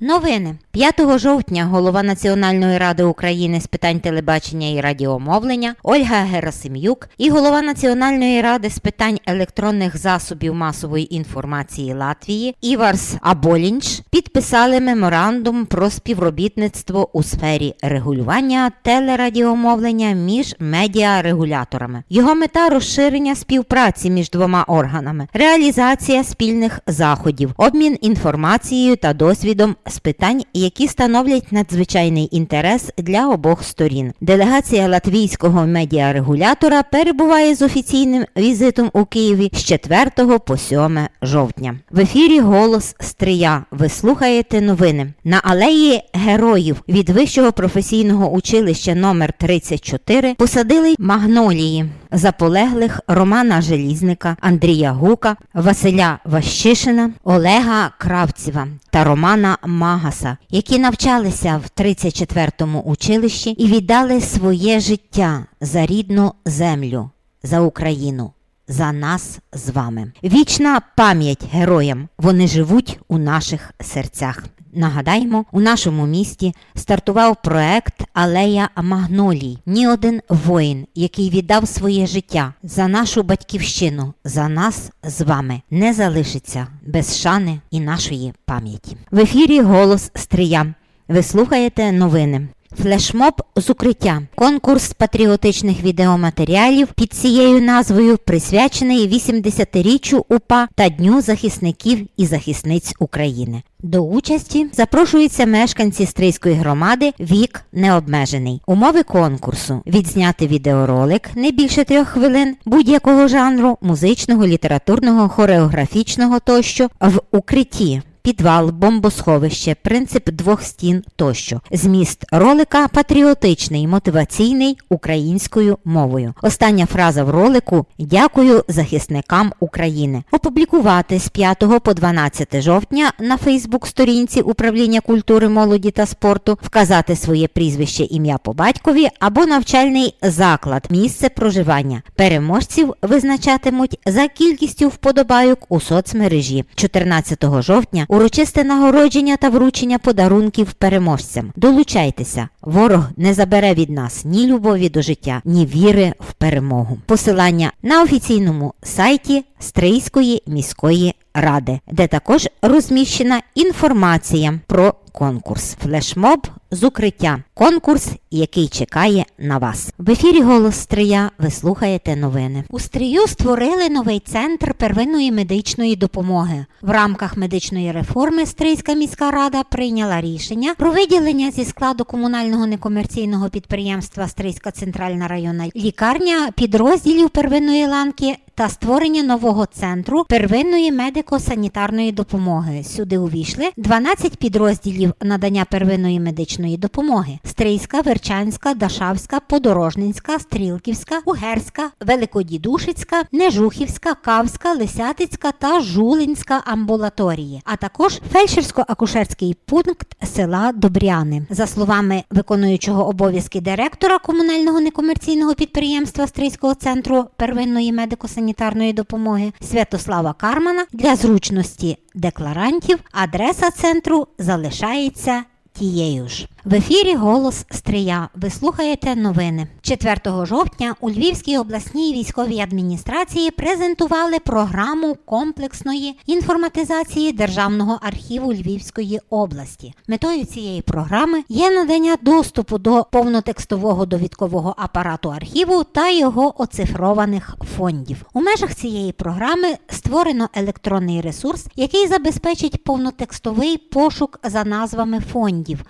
Новини 5 жовтня голова Національної ради України з питань телебачення і радіомовлення Ольга Герасим'юк і голова Національної ради з питань електронних засобів масової інформації Латвії Іварс Аболінч підписали меморандум про співробітництво у сфері регулювання телерадіомовлення між медіарегуляторами. Його мета розширення співпраці між двома органами, реалізація спільних заходів, обмін інформацією та досвідом з питань, які становлять надзвичайний інтерес для обох сторін. Делегація латвійського медіарегулятора перебуває з офіційним візитом у Києві з 4 по 7 жовтня. В ефірі Голос Стрия. Ви слухаєте новини на алеї героїв від вищого професійного училища номер 34 посадили магнолії заполеглих Романа Желізника, Андрія Гука, Василя Ващишина, Олега Кравцева та Романа Магаса, які навчалися в 34-му училищі і віддали своє життя за рідну землю, за Україну. За нас з вами. Вічна пам'ять героям. Вони живуть у наших серцях. Нагадаємо, у нашому місті стартував проект Алея Магнолій. Ні один воїн, який віддав своє життя за нашу батьківщину, за нас з вами, не залишиться без шани і нашої пам'яті. В ефірі голос Стрия. Ви слухаєте новини. Флешмоб з укриття. Конкурс патріотичних відеоматеріалів під цією назвою присвячений 80-річчю УПА та Дню захисників і захисниць України. До участі запрошуються мешканці Стрийської громади вік необмежений. Умови конкурсу відзняти відеоролик не більше трьох хвилин будь-якого жанру, музичного, літературного, хореографічного тощо в укритті підвал, бомбосховище, принцип двох стін тощо. Зміст ролика патріотичний, мотиваційний українською мовою. Остання фраза в ролику Дякую захисникам України. Опублікувати з 5 по 12 жовтня на Фейсбук-сторінці управління культури, молоді та спорту, вказати своє прізвище, ім'я по батькові або навчальний заклад, місце проживання. Переможців визначатимуть за кількістю вподобайок у соцмережі 14 жовтня. Урочисте нагородження та вручення подарунків переможцям. Долучайтеся. Ворог не забере від нас ні любові до життя, ні віри в перемогу. Посилання на офіційному сайті Стрийської міської ради, де також розміщена інформація про конкурс. Флешмоб з укриття. Конкурс, який чекає на вас. В ефірі Голос Стрия ви слухаєте новини. У Стрию створили новий центр первинної медичної допомоги. В рамках медичної реформи Стрийська міська рада прийняла рішення про виділення зі складу комунального некомерційного підприємства Стрийська центральна районна лікарня підрозділів первинної ланки та створення нового центру первинної медико-санітарної допомоги. Сюди увійшли 12 підрозділів надання первинної медичної допомоги: Стрийська, Верчанська, Дашавська, Подорожненська, Стрілківська, Угерська, Великодідушицька, Нежухівська, Кавська, Лисятицька та Жулинська амбулаторії, а також фельдшерсько-акушерський пункт села Добряни. За словами виконуючого обов'язки директора комунального некомерційного підприємства Стрийського центру первинної медико-санітарної допомоги Святослава Кармана для зручності декларантів адреса центру залишається тією ж. В ефірі Голос Стрия. Ви слухаєте новини. 4 жовтня у Львівській обласній військовій адміністрації презентували програму комплексної інформатизації Державного архіву Львівської області. Метою цієї програми є надання доступу до повнотекстового довідкового апарату архіву та його оцифрованих фондів. У межах цієї програми створено електронний ресурс, який забезпечить повнотекстовий пошук за назвами фондів,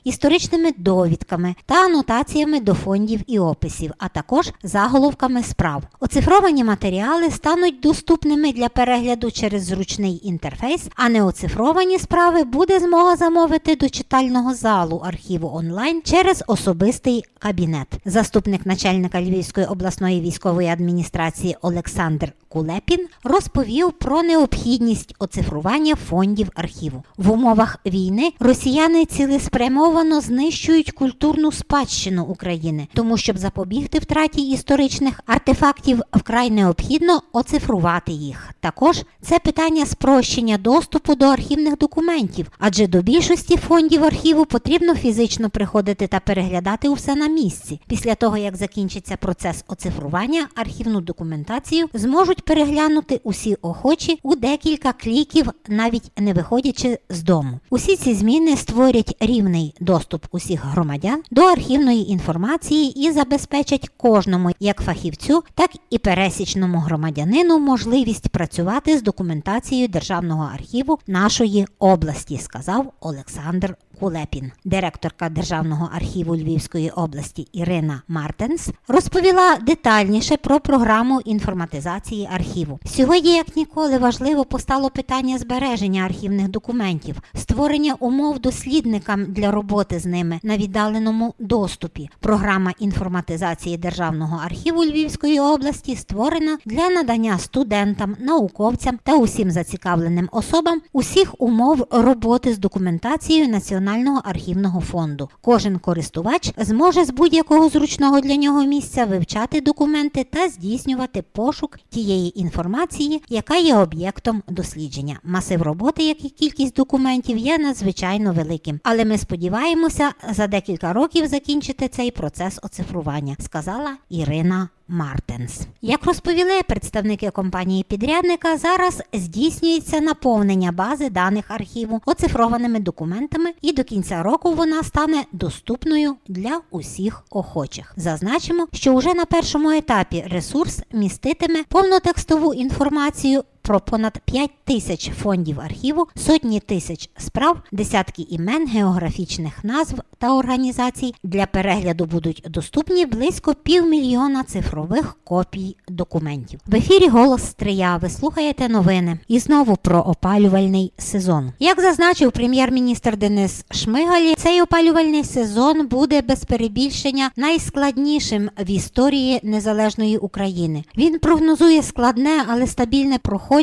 історичними довідками та анотаціями до фондів і описів, а також заголовками справ. Оцифровані матеріали стануть доступними для перегляду через зручний інтерфейс, а неоцифровані справи буде змога замовити до читального залу архіву онлайн через особистий кабінет. Заступник начальника Львівської обласної військової адміністрації Олександр Кулепін розповів про необхідність оцифрування фондів архіву. В умовах війни росіяни цілеспрямовано знищують знищують культурну спадщину України. Тому, щоб запобігти втраті історичних артефактів, вкрай необхідно оцифрувати їх. Також це питання спрощення доступу до архівних документів, адже до більшості фондів архіву потрібно фізично приходити та переглядати усе на місці. Після того, як закінчиться процес оцифрування, архівну документацію зможуть переглянути усі охочі у декілька кліків, навіть не виходячи з дому. Усі ці зміни створять рівний доступ усіх громадян до архівної інформації і забезпечать кожному як фахівцю, так і пересічному громадянину можливість працювати з документацією Державного архіву нашої області, сказав Олександр Кулепін. Директорка Державного архіву Львівської області Ірина Мартенс розповіла детальніше про програму інформатизації архіву. Сьогодні, як ніколи, важливо постало питання збереження архівних документів, створення умов дослідникам для роботи з ними на віддаленому доступі. Програма інформатизації Державного архіву Львівської області створена для надання студентам, науковцям та усім зацікавленим особам усіх умов роботи з документацією Національного архівного фонду. Кожен користувач зможе з будь-якого зручного для нього місця вивчати документи та здійснювати пошук тієї інформації, яка є об'єктом дослідження. Масив роботи, як і кількість документів, є надзвичайно великим. Але ми сподіваємося за декілька років закінчити цей процес оцифрування, сказала Ірина. Мартенс. Як розповіли представники компанії підрядника, зараз здійснюється наповнення бази даних архіву оцифрованими документами, і до кінця року вона стане доступною для усіх охочих. Зазначимо, що уже на першому етапі ресурс міститиме повнотекстову інформацію. Про понад 5 тисяч фондів архіву, сотні тисяч справ, десятки імен, географічних назв та організацій для перегляду будуть доступні близько півмільйона цифрових копій документів. В ефірі Голос Стрия. Ви слухаєте новини і знову про опалювальний сезон. Як зазначив прем'єр-міністр Денис Шмигаль, цей опалювальний сезон буде без перебільшення найскладнішим в історії незалежної України. Він прогнозує складне, але стабільне проходження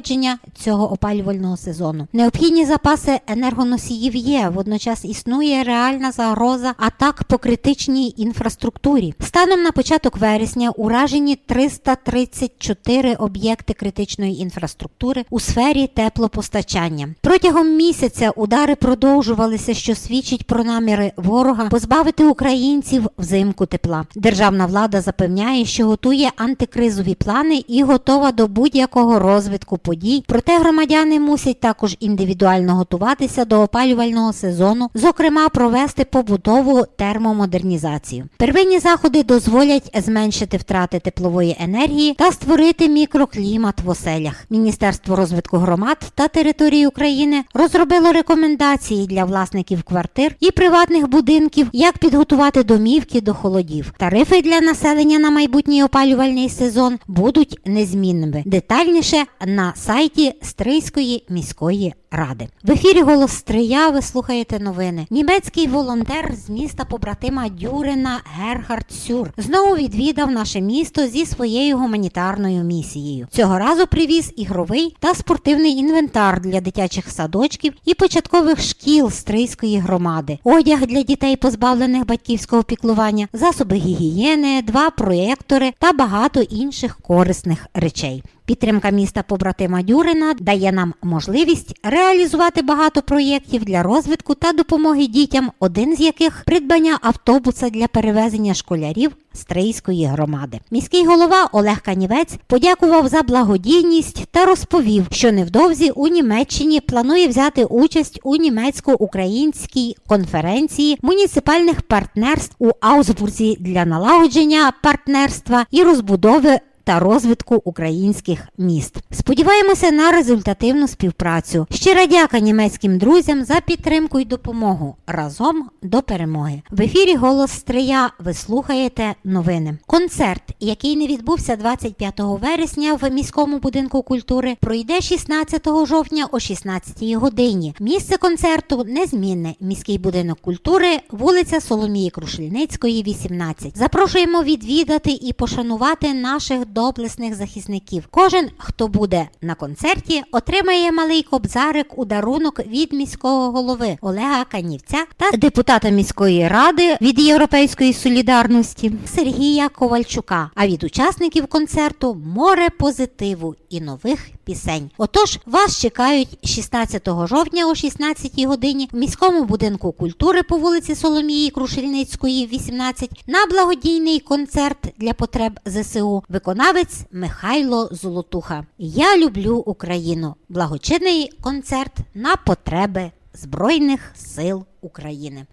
цього опалювального сезону. Необхідні запаси енергоносіїв є. Водночас існує реальна загроза атак по критичній інфраструктурі. Станом на початок вересня уражені 334 об'єкти критичної інфраструктури у сфері теплопостачання. Протягом місяця удари продовжувалися, що свідчить про наміри ворога позбавити українців взимку тепла. Державна влада запевняє, що готує антикризові плани і готова до будь-якого розвитку подій. Проте громадяни мусять також індивідуально готуватися до опалювального сезону, зокрема провести побутову термомодернізацію. Первинні заходи дозволять зменшити втрати теплової енергії та створити мікроклімат в оселях. Міністерство розвитку громад та територій України розробило рекомендації для власників квартир і приватних будинків, як підготувати домівки до холодів. Тарифи для населення на майбутній опалювальний сезон будуть незмінними. Детальніше на сайті Стрийської міської ради. В ефірі Голос Стрия ви слухаєте новини. Німецький волонтер з міста побратима Дюрина Герхард Сюр знову відвідав наше місто зі своєю гуманітарною місією. Цього разу привіз ігровий та спортивний інвентар для дитячих садочків і початкових шкіл Стрийської громади, одяг для дітей, позбавлених батьківського піклування, засоби гігієни, два проєктори та багато інших корисних речей. Підтримка міста побратима Дюрина дає нам можливість реалізувати багато проєктів для розвитку та допомоги дітям, один з яких придбання автобуса для перевезення школярів Стрийської громади. Міський голова Олег Канівець подякував за благодійність та розповів, що невдовзі у Німеччині планує взяти участь у німецько-українській конференції муніципальних партнерств у Аусбурзі для налагодження партнерства і розбудови та розвитку українських міст. Сподіваємося на результативну співпрацю. Щира дяка німецьким друзям за підтримку і допомогу. Разом до перемоги. В ефірі Голос Стрия. Ви слухаєте новини. Концерт, який не відбувся 25 вересня в міському будинку культури, пройде 16 жовтня о 16 годині. Місце концерту незмінне. Міський будинок культури, вулиця Соломії Крушельницької, 18. Запрошуємо відвідати і пошанувати наших доблесних захисників. Кожен, хто буде на концерті, отримає малий кобзарик у дарунок від міського голови Олега Канівця та депутата міської ради від Європейської солідарності Сергія Ковальчука. А від учасників концерту море позитиву і нових пісень. Отож, вас чекають 16 жовтня о 16 годині в міському будинку культури по вулиці Соломії Крушельницької, 18 на благодійний концерт для потреб ЗСУ. Виконавець Михайло Золотуха. Я люблю Україну. Благочинний концерт на потреби Збройних сил України.